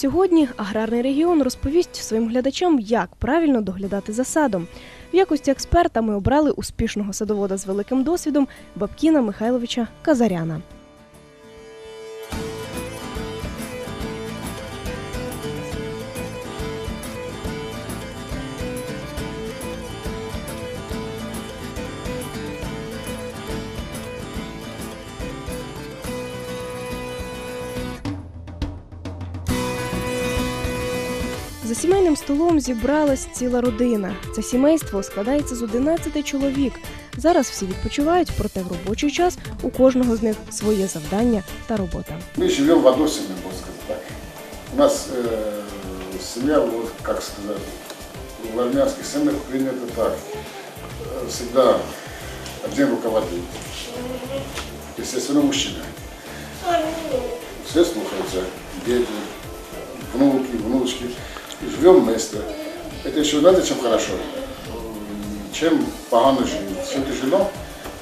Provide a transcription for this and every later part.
Сьогодні аграрний регіон розповість своїм глядачам, як правильно доглядати за садом. В якості експерта ми обрали успішного садовода з великим досвідом Бабкіна Михайловича Казаряна. За сімейним столом зібралась ціла родина. Це сімейство складається з 11 чоловік. Зараз всі відпочивають, проте в робочий час у кожного з них своє завдання та робота. Мы живем в одной семье, можно сказать так. У нас э, семья, вот как сказать, в армянских семьях принято так. Э, Всегда один руководитель. Естественно, мужчина. Все слушаются, дети, внуки, внучки. И живем вместе. Это еще знаете, чем хорошо? Чем погано жить. Чем тяжело,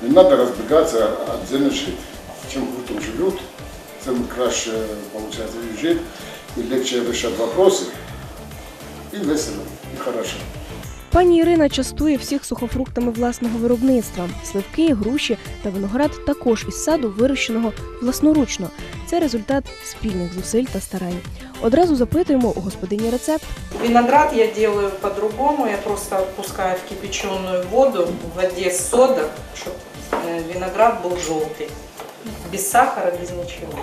не надо разбегаться, отдельно жить. Чем хуже живут, тем краще получается жить, и легче решать вопросы, и весело, и хорошо. Пані Ірина частує всіх сухофруктами власного виробництва. Сливки, груші та виноград також із саду вирощеного власноручно. Це результат спільних зусиль та старань. Одразу запитуємо у господині рецепт. Виноград я делаю по-другому. Я просто опускаю в кипяченую воду в воде с сода, чтобы виноград был желтый. Без сахара, без ничего.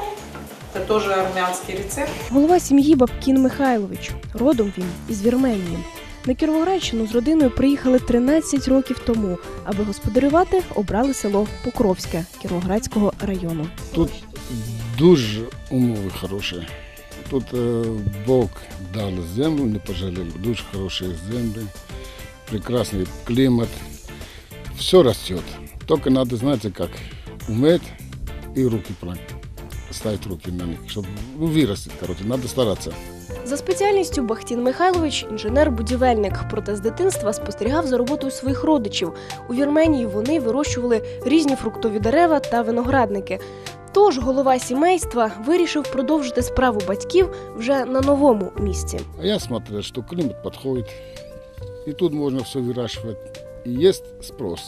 Это тоже армянский рецепт. Голова сім'ї Бабкін Михайлович. Родом він із Вірменії. На Кіровоградщину з родиною приїхали 13 років тому, аби господарювати, обрали село Покровське Кіровоградського району. Тут дуже умови хороші. Тут е, Бог дав землю, не пожалел. Дуже хороші землі, прекрасний клімат. Все растет. Только надо, знаете, как уметь и руки ставить руки на них, чтобы ну, вырастет, короче, надо стараться. За спеціальністю Бахтін Михайлович інженер-будівельник. Проте з дитинства спостерігав за роботою своїх родичів. У Вірменії вони вирощували різні фруктові дерева та виноградники. Тож голова сімейства вирішив продовжити справу батьків вже на новому місці. А я смотрел, что климат подходит, и тут можно все выращивать. И есть спрос.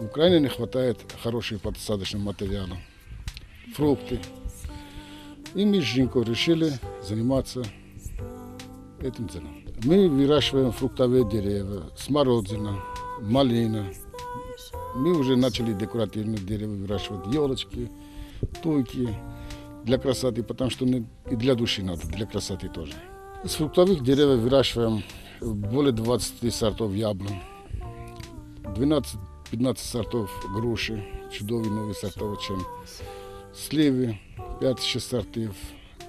В Украине не хватает хороших подсадочных материалов, фрукты. И мы с Жинко решили заниматься этим делом. Мы выращиваем фруктовые деревья, смородина, малина. Мы уже начали декоративные деревья выращивать, елочки, туйки для красоты, потому что и для души надо, для красоты тоже. Из фруктовых деревьев выращиваем более 20 сортов яблок, 12-15 сортов груши, чудовые новые сортов, чем сливы, 5-6 сортов,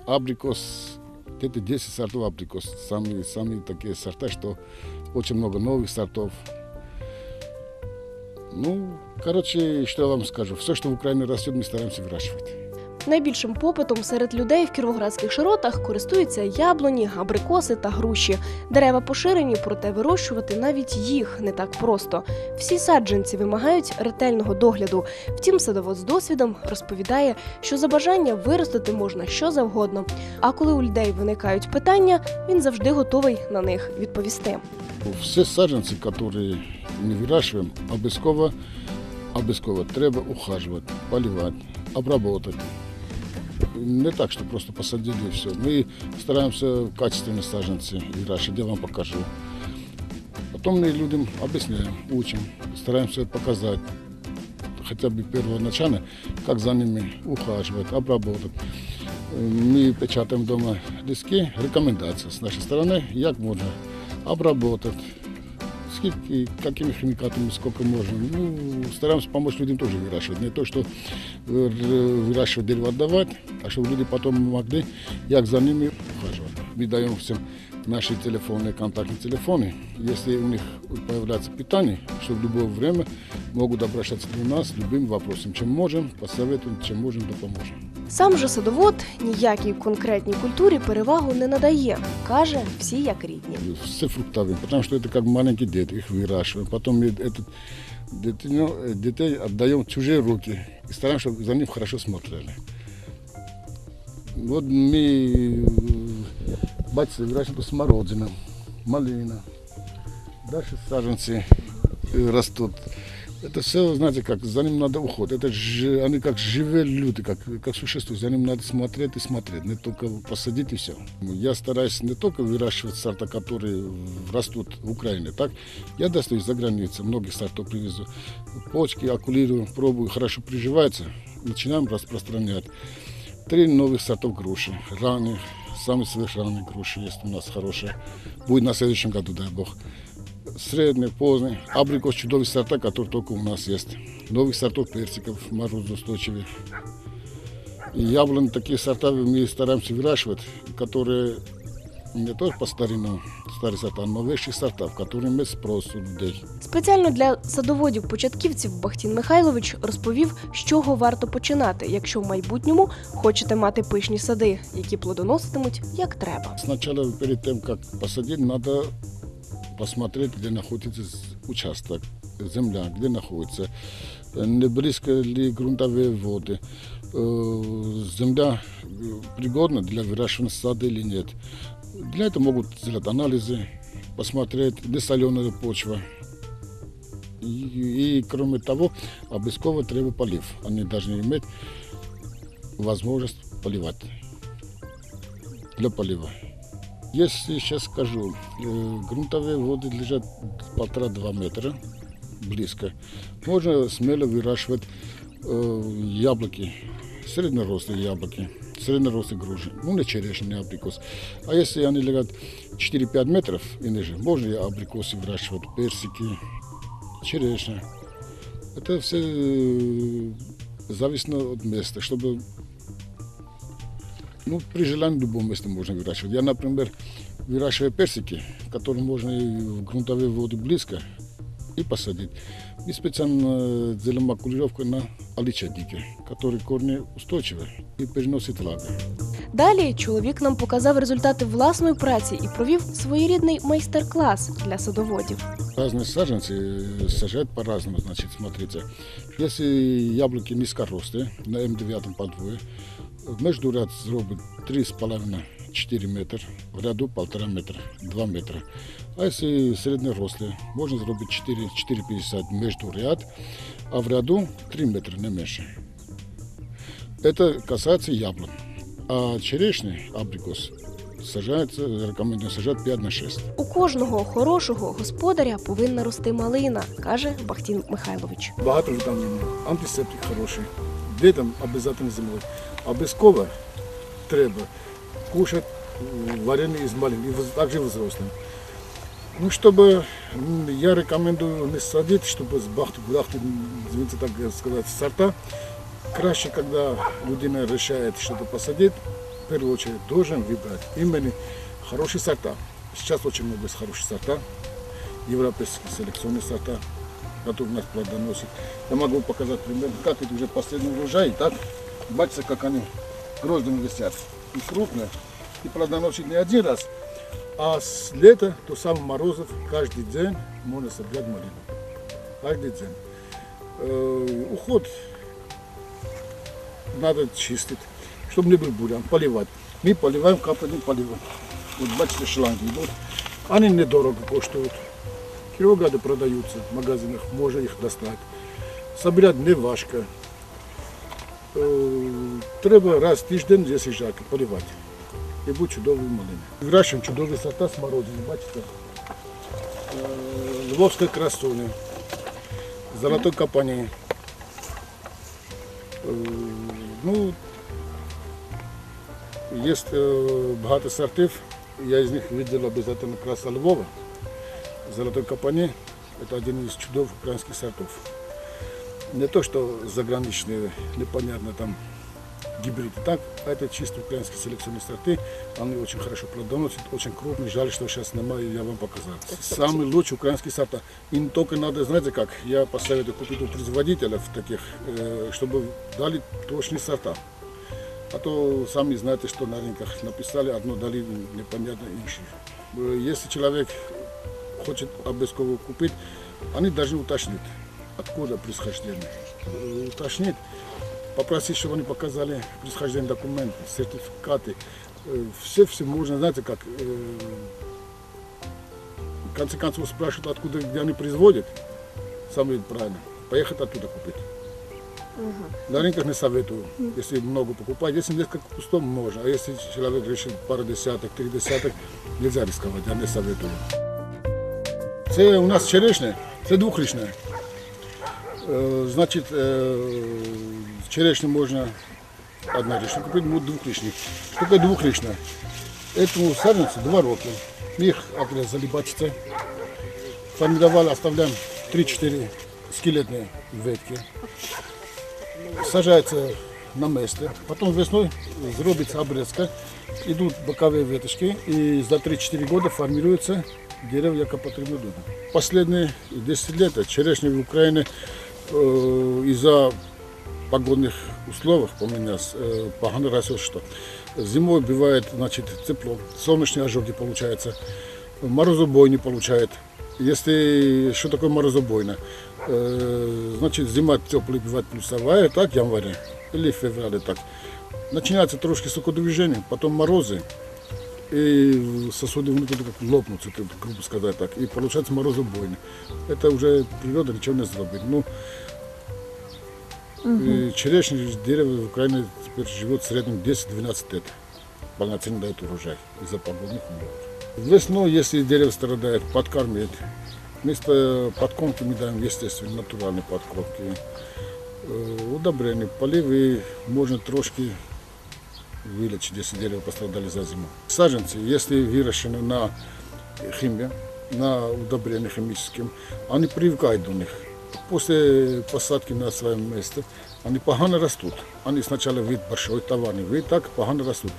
абрикос, где-то 10 сортов абрикос, самые, самые такие сорта, что очень много новых сортов. Ну, короче, что я вам скажу, все, что в Украине растет, мы стараемся выращивать. Найбільшим попитом серед людей в кіровоградських широтах користуються яблуні, абрикоси та груші. Дерева поширені, проте вирощувати навіть їх не так просто. Всі саджанці вимагають ретельного догляду. Втім, садовод з досвідом розповідає, що за бажання виростити можна що завгодно. А коли у людей виникають питання, він завжди готовий на них відповісти. Все саджанцы, которые мы выращиваем, обовязково, обовязково треба ухаживать, поливать, обработать. Не так, что просто посадили и все. Мы стараемся качественные саженцы выращивать, я вам покажу. Потом мы людям объясняем, учим, стараемся показать хотя бы первоначально, как за ними ухаживать, обработать. Мы печатаем дома листки, рекомендации с нашей стороны, как можно обработать, скидки, какими химикатами, сколько можно. Ну, стараемся помочь людям тоже выращивать. Не то, что э, выращивать дерево отдавать, а чтобы люди потом могли, как за ними ухаживать. Мы даем всем наши телефоны, контактные телефоны. Если у них появляется питание, что в любое время могут обращаться до нас с любым вопросом. Чем можем, посоветуем, чем можем, допоможем. Сам же садовод ніякій конкретній культурі перевагу не надає. каже, всі як рідні. все фруктовые, потому что это как маленькие дети, их выращиваем. Потом мы этот, детей, детей отдаем в чужие руки и стараемся, чтобы за ним хорошо смотрели. Вот мы Бачите, выращивают смородина, малина. Дальше саженцы э, растут. Это все, знаете, как за ним надо уход. Это ж, они как живые люди, как, как существа. За ним надо смотреть и смотреть, не только посадить и все. Я стараюсь не только выращивать сорта, которые растут в Украине, так я достаю из-за границы, многих сортов привезу. Почки окулирую, пробую, хорошо приживается, начинаем распространять. Три новых сортов груши, ранних, самые совершенные груши есть у нас хорошие. Будет на следующем году, дай бог средний, поздний. Абрикос чудовые сорта, которые только у нас есть. Новых сортов персиков, морозоустойчивые. И яблони такие сорта мы стараемся выращивать, которые не только по старину, старые сорта, но новейших сортов, которые имеют спрос у людей. Спеціально для садоводів-початківців Бахтін Михайлович розповів, з чого варто починати, якщо в майбутньому хочете мати пишні сади, які плодоноситимуть як треба. Сначала, перед тем, как посадить, надо посмотреть, где находится участок, земля, где находится, э, не близко ли грунтовые воды, э, земля э, пригодна для выращивания сада или нет. Для этого могут сделать анализы, посмотреть, где соленая почва. И, и, кроме того, обовязково требует полив. Они должны иметь возможность поливать для полива. Если сейчас скажу, э, грунтовые воды лежат полтора-два метра близко, можно смело выращивать э, яблоки, среднерослые яблоки, среднерослые груши, ну не черешня, не абрикос. А если они лежат 4-5 метров и ниже, можно и абрикосы выращивать, персики, черешня. Это все э, зависит от места, чтобы ну, при желании в любом месте можно выращивать. Я, например, выращиваю персики, которые можно и в грунтовые воды близко и посадить. И специально делаем макулировку на алича дикие, которые корни устойчивые и переносят влагу. Далі чоловік нам показав результати власної праці і провів своєрідний майстер-клас для садоводів. Разные саженцы э, сажают по-разному, значит, смотрите. Если яблоки низкорослые, на М9 подвое, между ряд зробить 3,5-4 метра, в ряду 1,5 метра, 2 метра. А если среднерослые, можно зробить 4 4,50 между ряд, а в ряду 3 метра, не меньше. Это касается яблок. А черешни, абрикос, сажается, рекомендую сажать 5 на 6. У кожного хорошого господаря повинна рости малина, каже Бахтін Михайлович. Багато вітамінів, антисептик хороший. Дітям обов'язково зимою. Обов'язково треба кушати варений із малин, і воз- також і взрослым. Ну, чтобы м, я рекомендую не садить, чтобы с бахты, бахты, извините так сказать, сорта. Краще, когда людина решает что-то посадить, в первую очередь должен выбрать именно хорошие сорта. Сейчас очень много есть хороших сорта, европейские селекционные сорта, которые у нас плодоносят. Я могу показать пример, как это уже последний урожай, так? Бачите, как они гроздями висят. И крупные, и плодоносят не один раз, а с лета до самых морозов каждый день можно собирать малину. Каждый день. Э, уход надо чистить, чтобы не был бурян, поливать. Мы поливаем капельным поливом. Вот бачите, шланги идут. Они недорого коштуют. Килограды продаются в магазинах, можно их достать. Собирать не важко. Е, Треба раз в тиждень, якщо жарко, поливати. І будуть чудові малини. Вирощуємо чудові сорта смородини, бачите? Е, Львовська красуня, золотой капані. Е, Ну, є е, багато сортів, я из них видел обязательно краса Львова. Золотой капани – это один из чудов украинских сортов. Не то, что заграничные, непонятно там гибриды, так, это чисто украинские селекционные сорты. Они очень хорошо плодоносят, очень крупные. Жаль, что сейчас немає, я вам показал. Самые лучшие украинские сорта. Им только надо, знаете как, я посоветую купить у производителей таких, э, чтобы дали точные сорта. А то сами знаете, что на рынках написали одно, дали непонятно іншие. Э, Если человек хочет обовязково купить, они должны уточнить, откуда происхождение. Э, Уточнить, попросить, чтобы они показали происхождение документы, сертификаты. Э, Все все можно, знаете, как э, в конце концов спрашивают, откуда, где они производят. Самое правильно. Поехать оттуда купить. На рынках не советую, если много покупать. Если несколько кустов, можно. А если человек решил пару десяток, три десяток, нельзя рисковать, я не советую. Це у нас черешня, це двухрічна. Е, Значить, черешню можна однорічну купити, буде двухрічні. Що таке двухрічна? Этому саженцу два роки. Ми їх отрезали, бачите. Формировали, оставляем 3-4 скелетные ветки. Сажается на место. Потом весной зробится обрезка. Идут боковые веточки. И за 3-4 года формируется дерево, яке потрібно дома. Последние 10 лет черешня в Украине э, из-за погодных условий поменялось, э, погано растет что. Зимой бывает значит, тепло, солнечные ожоги получается, морозобой не получает. Если что такое морозобойно? Э, значит, зима теплая бывает плюсовая, так, января или феврале так. Начинается трошки сокодвижение, потом морозы, и сосуды внутри как лопнут, это, грубо сказать так, и получается морозобойно. Это уже природа ничего не сделает. Ну, и черешня дерево в Украине теперь живет в среднем 10-12 лет. Полноценно дает урожай из-за погодных умов. Весной, если дерево страдает, подкармливает. Вместо подкормки мы даем естественно натуральные подкормки. Э, Удобрения, поливы можно трошки вылечить, если дерево пострадали за зиму. Саженцы, если выращены на химии, на удобрениях химическим, они привыкают до них. После посадки на своем месте они погано растут. Они сначала вид большой, товарный вид, так погано растут.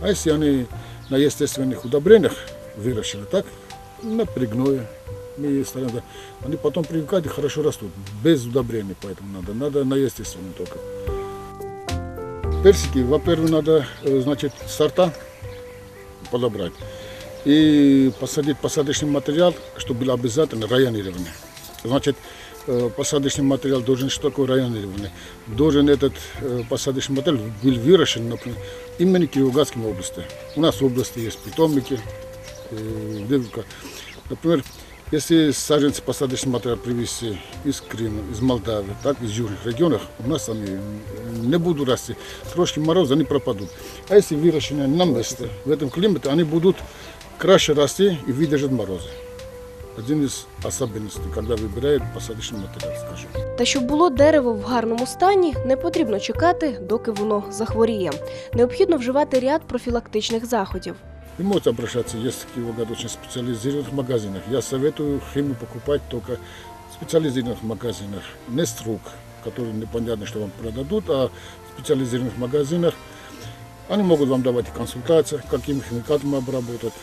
А если они на естественных удобрениях выращены, так, на пригное, мы стараемся, они потом привыкают и хорошо растут. Без удобрений поэтому надо. Надо на естественном только. Персики, во-первых, надо, э, значит, сорта подобрать. И посадить посадочный материал, чтобы был обязательно районированный. Значит, посадочный материал должен, что такое районированный? Должен этот э, посадочный материал был выращен, например, именно в Кировоградской области. У нас в области есть питомники, э. Например, если саженцы посадочный материал привезти из Крыма, из Молдавии, так, из южных регионов, у нас они не будут расти. Трошки мороз, они пропадут. А если выращены на месте, в этом климате, они будут краще расти и выдержат морозы. Один из особенностей, когда выбирают посадочный материал, скажу. Та щоб було дерево в гарному стані, не потрібно чекати, доки воно захворіє. Необхідно вживати ряд профілактичних заходів. Вы можете обращаться, есть в Кировограде очень специализированных магазинах. Я советую химию покупать только в специализированных магазинах, не с рук, которые непонятно, что вам продадут, а в специализированных магазинах. Они могут вам давать консультации, какими химикатами обработать.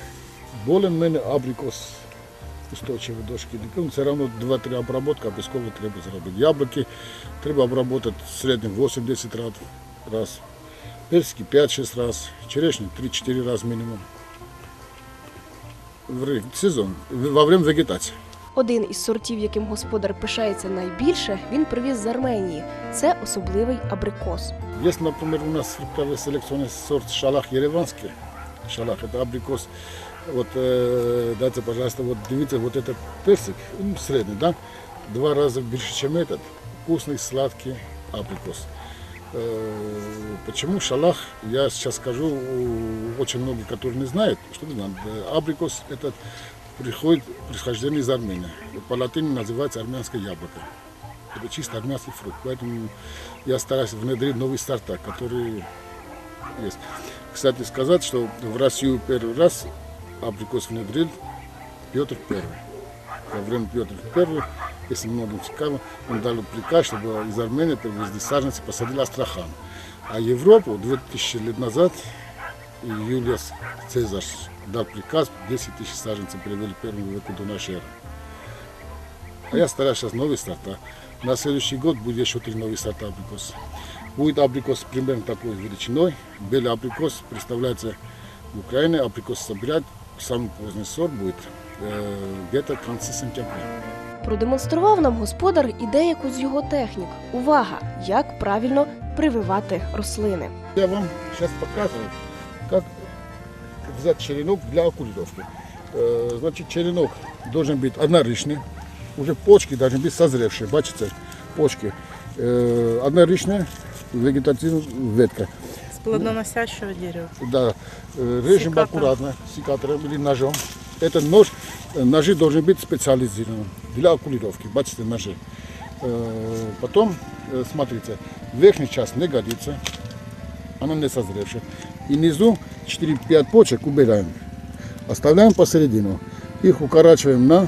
Более-менее абрикос устойчивые дошки. Ну, все равно 2-3 обработки обов'язково треба зробити. Яблоки треба обработать в среднем 8-10 раз. раз. Персики 5-6 раз, черешни 3-4 раз минимум. В ри- сезон, в- во время вегетації. Один із сортів, яким господар пишається найбільше, він привіз з Арменії. Це особливий абрикос. Есть, например, у нас фруктовый селекционный сорт шалах ереванский. Шалах – это абрикос. Вот, э, дайте, пожалуйста, вот видите, вот этот персик, ну, средний, да? Два раза больше, чем этот. Вкусный, сладкий абрикос. Э, Почему шалах, я сейчас скажу, очень многие, которые не знают, что не знают. Э, Абрикос этот приходит происхождение из Армении. По латыни называется армянское яблоко. Это чисто армянский фрукт. Поэтому я стараюсь внедрить новые сорта, которые есть. Кстати сказать, что в Россию первый раз абрикос внедрил Петр I. Во время Петр I, если многим цікаво, он дал приказ, чтобы из Армении привезли саженцы, посадили Астрахан. А Европу 2000 лет назад Юлия Цезарь дал приказ 10 тысяч саженцев привели в первом веку до нашей эры. А я стараюсь сейчас новые сорта. На следующий год будет еще три новых сорта абрикоса. Будет абрикос примерно такой величиной. Белый абрикос представляется в Украине. Абрикос собирать. Самый поздний сорт будет э, где-то в конце сентября. Продемонстрував нам господар і деяку з його технік. Увага! Як правильно прививати рослини. Я вам сейчас показываю, как взять черенок для окулировки. Э, Значит, черенок должен быть однорічний, уже почки должны быть созревшие, бачите, почки. Э, Однорічная вегетативная ветка. Плодоносящего дерева. Да, э, режем Секатором. аккуратно, секатором или ножом. Это нож, э, ножи должны быть специализированы для окулировки, бачите, ножи. Э, Потом, смотрите, верхняя часть не годится, она не созревшая. И внизу 4-5 почек убираем. Оставляем посередину. Их укорачиваем на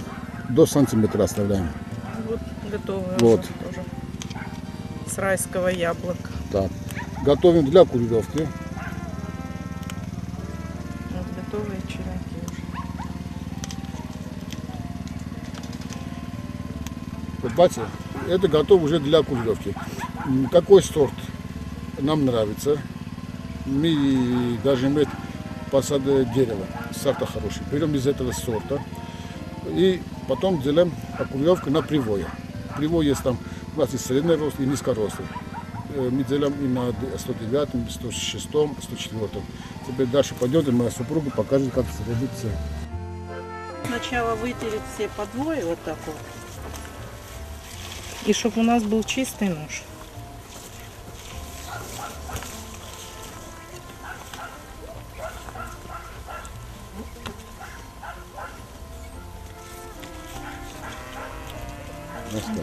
до сантиметра оставляем. Вот готовые Вот. тоже. С райского яблока. Так. Готовим для окулировки. Вот готовые черенки уже. Вот бачите, это готово уже для окулировки. М, Какой сорт нам нравится? Мы даже мы посад дерева, сорта хороший. Берем из этого сорта и потом делаем окулировку на привое. Привой есть там, у нас есть средний рост и низкорослый. Э, Мы делаем и на 109, 106, 104. Теперь дальше пойдем, моя супруга покажет, как средиться. Сначала вытереть все подвои вот так вот. И чтобы у нас был чистый нож.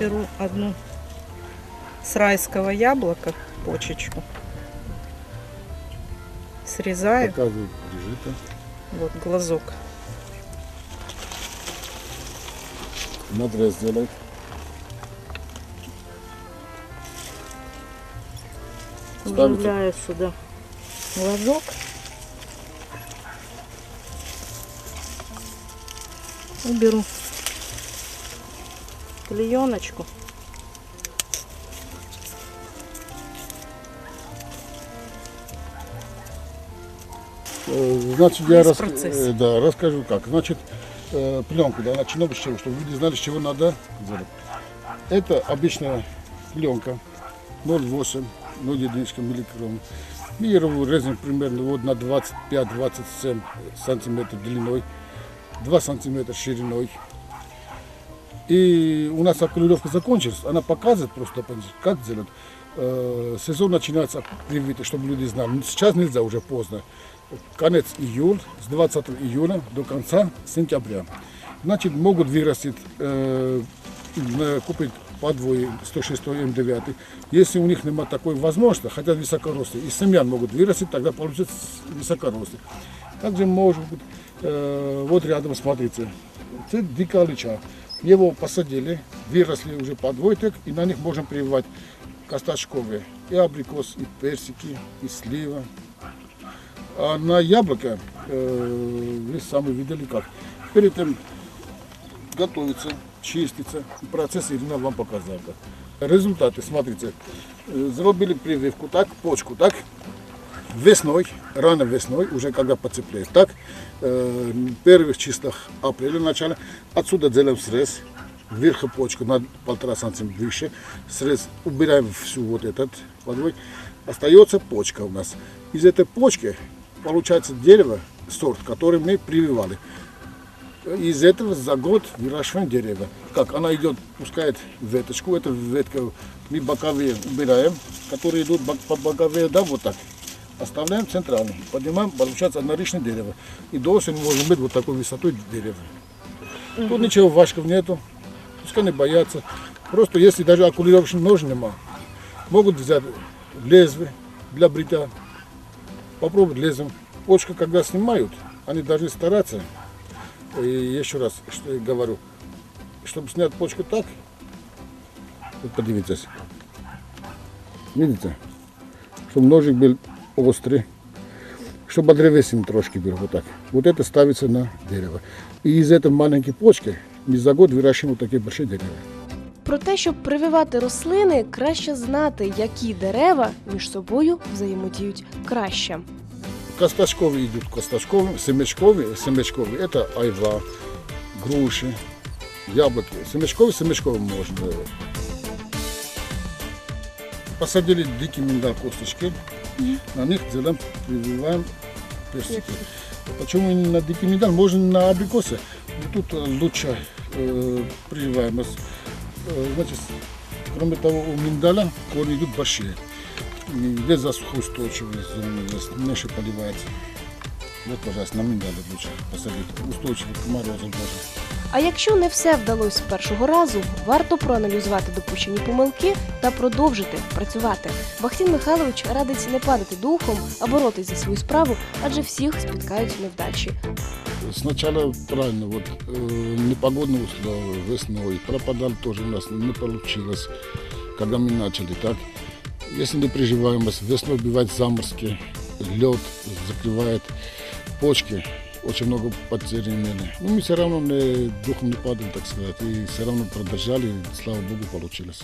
Беру одну с райского яблока почечку. Срезаю. Брижита. Вот глазок. Надрез делает. Ставите. Вживляю сюда глазок. И беру клееночку. Значит, я рас- э, да, расскажу как. Значит, э, пленку, да, начнем с чего, чтобы люди знали, с чего надо делать. Это обычная пленка 0,8, 0,1 миллиграмм. Мы ее резаем примерно вот на 25-27 сантиметров длиной, 2 сантиметра шириной. И у нас окулировка закончилась, она показывает просто, как делать. Э, Сезон начинается привитый, чтобы люди знали. Сейчас нельзя, уже поздно. Конец июля, с 20 июля до конца сентября. Значит, могут вырастить, э, купить подвои 106 М9. Если у них нема такой возможности, хотят высокорослые, и семян могут вырастить, тогда получится высокорослый. Также может быть, э, вот рядом, смотрите, это дикая лича. Его посадили, выросли уже подвойток, и на них можем прививать косточковые. И абрикос, и персики, и слива. А на яблоко, э, вы сами видели как. Перед тем готовится, чистится. Процесс Ирина вам показала. Результаты, смотрите. Э, Сделали прививку, так, почку, так. Весной, рано весной, уже когда потеплеет, так, э, в первых числах апреля, начала, отсюда делаем срез, вверху почку на полтора сантиметра выше, срез, убираем всю вот этот подвой, остается почка у нас. Из этой почки получается дерево, сорт, который мы прививали. Из этого за год выращиваем дерево. Как она идет, пускает веточку, эту ветку мы боковые убираем, которые идут по боковые, да, вот так. Оставляем центральный, поднимаем, получается одноричное дерево. И до осени может быть вот такой высотой дерева. Тут ничего важков нету, пускай не боятся. Просто если даже окулировочный нож нема, могут взять лезвие для бритья, попробовать лезвием. Почку, когда снимают, они должны стараться. И еще раз, что я говорю, чтобы снять почку так, вот подивитесь, видите, чтобы ножик был острый, чтобы древесин трошки был вот так. Вот это ставится на дерево. И из этой маленькой почки мы за год выращиваем вот такие большие дерева. Про те, щоб прививати рослини, краще знати, які дерева між собою взаємодіють краще. Косточковые идут косточковые, семечковые, семечковые. Это айва, груши, яблоки. Семечковые, семечковые можно делать. Посадили дикий миндаль косточки, на них делаем, прививаем персики. Почему именно дикий миндаль? Можно на абрикосе. Но тут э, лучше э, прививаемость. Э, значит, кроме того, у миндаля корни идут большие. И Здесь засухоустойчивый, здесь меньше поливается. Вот, пожалуйста, на миндале лучше посадить. Устойчивый к морозам тоже. А якщо не все вдалося з першого разу, варто проаналізувати допущені помилки та продовжити працювати. Бахтін Михайлович радить не падати духом, а боротись за свою справу, адже всіх спіткають невдачі. Сначала правильно, вот э, непогодные условия весной, пропадал тоже у нас, не получилось, когда мы начали, так. Если не приживаемость, весной бывают заморозки, лед закрывает почки, очень много потерь имели. Но мы все равно не, духом не падаем, так сказать, и все равно продолжали, слава богу, получилось.